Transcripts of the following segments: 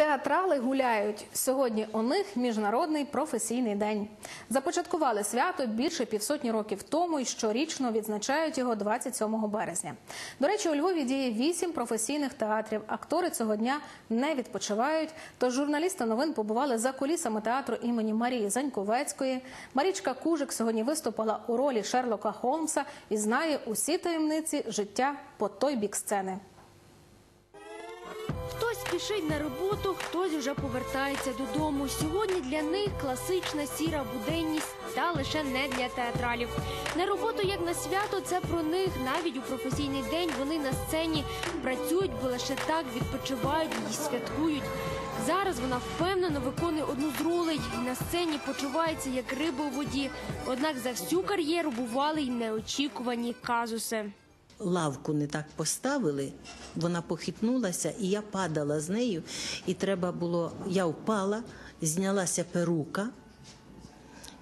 Театрали гуляють. Сьогодні у них міжнародний професійний день. Започаткували свято більше півсотні років тому і щорічно відзначають його 27 березня. До речі, у Львові діє вісім професійних театрів. Актори цього дня не відпочивають. Тож журналісти новин побували за кулісами театру імені Марії Заньковецької. Марічка Кужик сьогодні виступила у ролі Шерлока Холмса і знає усі таємниці життя по той бік сцени. Хтось спішить на роботу, хтось вже повертається додому. Сьогодні для них класична сіра буденність та лише не для театралів. На роботу як на свято, це про них. Навіть у професійний день вони на сцені працюють, бо лише так відпочивають і святкують. Зараз вона впевнено виконує одну з ролей. На сцені почувається як риба у воді. Однак за всю кар'єру бували й неочікувані казуси. Лавку не так поставили, вона похитнулася, і я падала з нею. І треба було, я впала, знялася перука,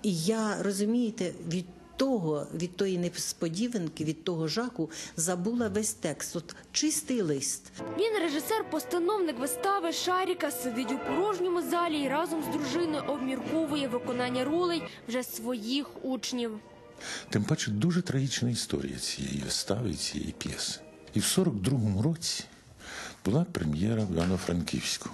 і я, розумієте, від того, від тої несподіванки, від того жаху забула весь текст. От чистий лист. Він режисер-постановник вистави Шаріка сидить у порожньому залі і разом з дружиною обмірковує виконання ролей вже своїх учнів. Тим паче дуже трагічна історія цієї вистави, цієї п'єси. І в 42-му році була прем'єра в Івано-Франківську.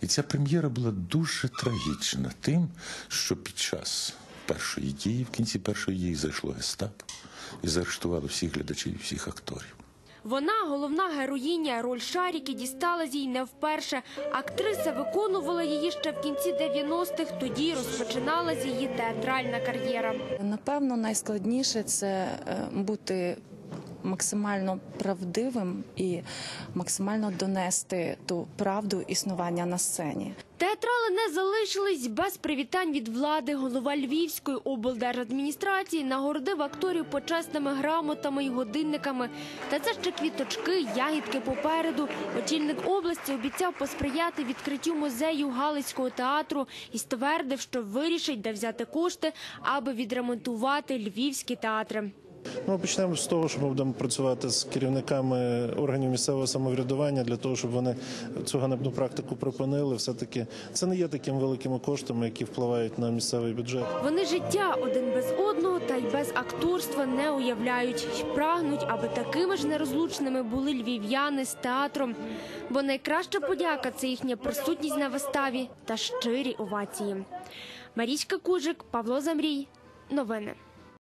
І ця прем'єра була дуже трагічна тим, що під час першої дії, в кінці першої дії, зайшло гестап і заарештувало всіх глядачів і всіх акторів. Вона головна героїня. Роль Шаріки дісталась їй не вперше. Актриса виконувала її ще в кінці 90-х, Тоді розпочиналась її театральна кар'єра. Напевно, найскладніше це е, бути максимально правдивим і максимально донести ту правду існування на сцені. Театрали не залишились без привітань від влади. Голова Львівської облдержадміністрації нагородив акторів почесними грамотами і годинниками. Та це ще квіточки, ягідки попереду. Очільник області обіцяв посприяти відкриттю музею Галицького театру і ствердив, що вирішить, де взяти кошти, аби відремонтувати львівські театри. Ну, Ми почнемо з того, що ми будемо працювати з керівниками органів місцевого самоврядування для того, щоб вони цю ганебну практику припинили. Все таки це не є такими великими коштами, які впливають на місцевий бюджет. Вони життя один без одного та й без акторства не уявляють. Прагнуть, аби такими ж нерозлучними були львів'яни з театром. Бо найкраща подяка це їхня присутність на виставі та щирі овації. Марічка Кужик, Павло Замрій. Новини.